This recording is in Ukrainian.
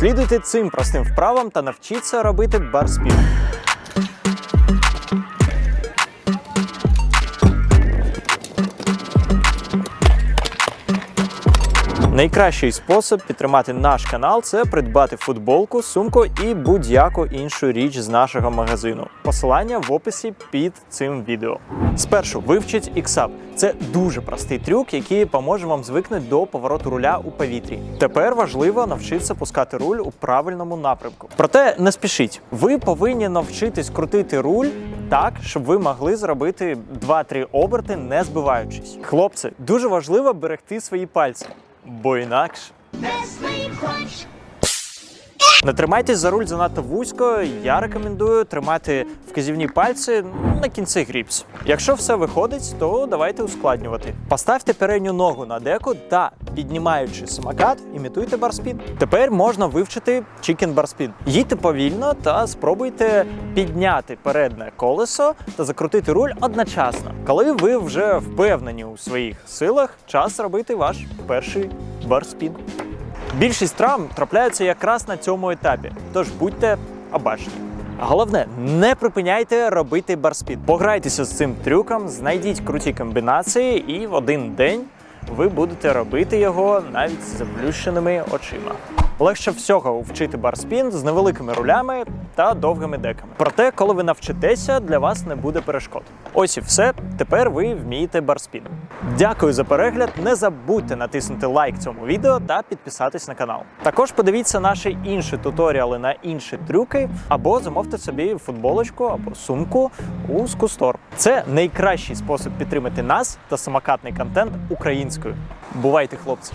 Слідуйте цим простим вправам та навчіться робити барспін. Найкращий спосіб підтримати наш канал це придбати футболку, сумку і будь-яку іншу річ з нашого магазину. Посилання в описі під цим відео. Спершу вивчіть X-Up. Це дуже простий трюк, який поможе вам звикнути до повороту руля у повітрі. Тепер важливо навчитися пускати руль у правильному напрямку. Проте не спішіть, ви повинні навчитись крутити руль так, щоб ви могли зробити 2-3 оберти, не збиваючись. Хлопці, дуже важливо берегти свої пальці, бо інакше. Не тримайтесь за руль занадто вузько. Я рекомендую тримати вказівні пальці на кінці гріпс. Якщо все виходить, то давайте ускладнювати. Поставте передню ногу на деку та, піднімаючи самокат, імітуйте барспін. Тепер можна вивчити чікен барспін. Їдьте повільно та спробуйте підняти передне колесо та закрутити руль одночасно. Коли ви вже впевнені у своїх силах, час робити ваш перший барспін. Більшість травм трапляються якраз на цьому етапі, тож будьте обачні. Головне, не припиняйте робити барспін. Пограйтеся з цим трюком, знайдіть круті комбінації, і в один день ви будете робити його навіть з заплющеними очима. Легше всього вчити барспін з невеликими рулями та довгими деками. Проте, коли ви навчитеся, для вас не буде перешкод. Ось і все. Тепер ви вмієте барспін. Дякую за перегляд. Не забудьте натиснути лайк цьому відео та підписатись на канал. Також подивіться наші інші туторіали на інші трюки, або замовте собі футболочку або сумку у Скустор. Це найкращий спосіб підтримати нас та самокатний контент українською. Бувайте, хлопці!